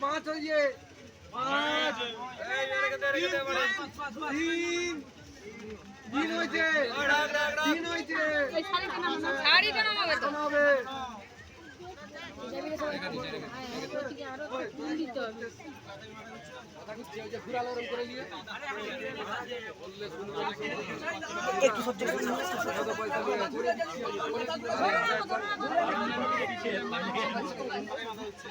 পাঁচ হয়েছে পাঁচ তিন তিন হয়েছে তিন তো এখন হবে মাথা ঘুরছে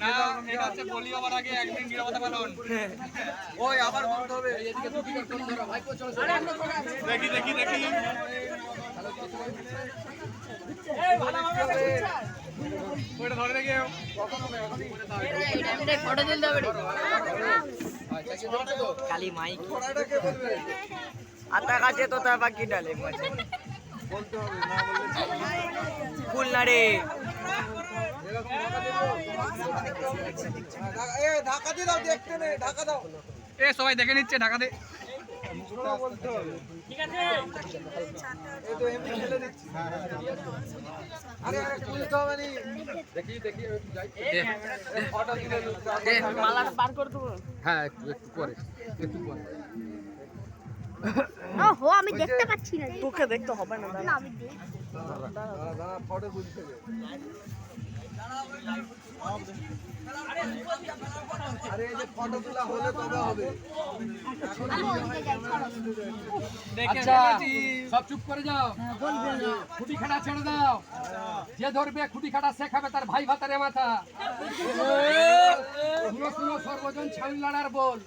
দাও এটা হচ্ছে বলি হবার আগে একদিন নিরাপত্তা পালন। ওই আবার বন্ধ হবে। দেখি দেখি দেখি। ওইটা ধরে দেখি ফটো তুলতে হবে খালি মাইক। পড়াটা কে আতা কাছে তো তার বাকি ডালে। বলতে হবে না বললে ফুল না রে। ঢাকা দিয়ে দাও দেখতে নেই ঢাকা দাও এ সবাই দেখে নিচ্ছে হ্যাঁ পরে ওহো আমি দেখতে পাচ্ছি না। তোকে দেখতে হবে না না আমি ফটো আরে এই যে ফটো তোলা হলে তবে হবে। আচ্ছা। সব চুপ করে যাও। খুঁটি খাটা ছেড়ে দাও। যে ধরবে খুঁটি খাটা সে খাবে তার ভাই ভাতারে মাথা। শুনো সর্বজন ছাউল লাড়ার বল।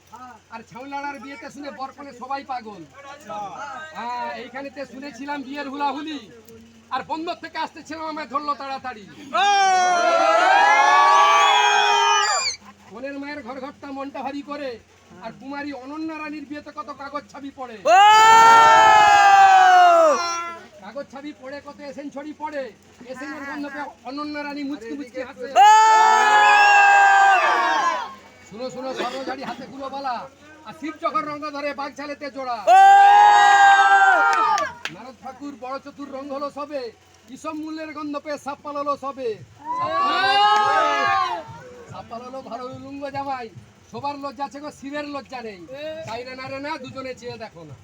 আর ছাউল লাড়ার বিয়েতে শুনে বরকনে সবাই পাগল। হ্যাঁ এইখানেতে শুনেছিলাম বিয়ের হুলাহুলি। আর বন্দর থেকে আসতেছিলাম আমায় ধরলো তাড়াতাড়ি। বোনের মায়ের ঘর ঘরটা মনটা ভারী করে, আর কুমারী অনন্যা রানীর বিয়েতে কত কাগজ ছাবি পড়ে। কাগজ ছাবি পড়ে, কত এসেন ছড়ি পড়ে। এসেনের অনন্যা রানী মুচকি মুচকি হাসে শুনো শুনো সর্বঝাড়ি হাতে গুলো বলা। আর শিব যখন রঙ ধরে বাঘ ছালেতে জোড়া। নারদ ঠাকুর বড় চতুর রঙ হলো সবে। ইসব মূল্যের গন্ধ পেয়ে সাপ পালালো সবে। সাপ পালালো ভালো লুঙ্গ জামাই। সবার লজ্জা আছে গো শিবের লজ্জা নেই। তাই না না রে না দুজনে চেয়ে দেখো না।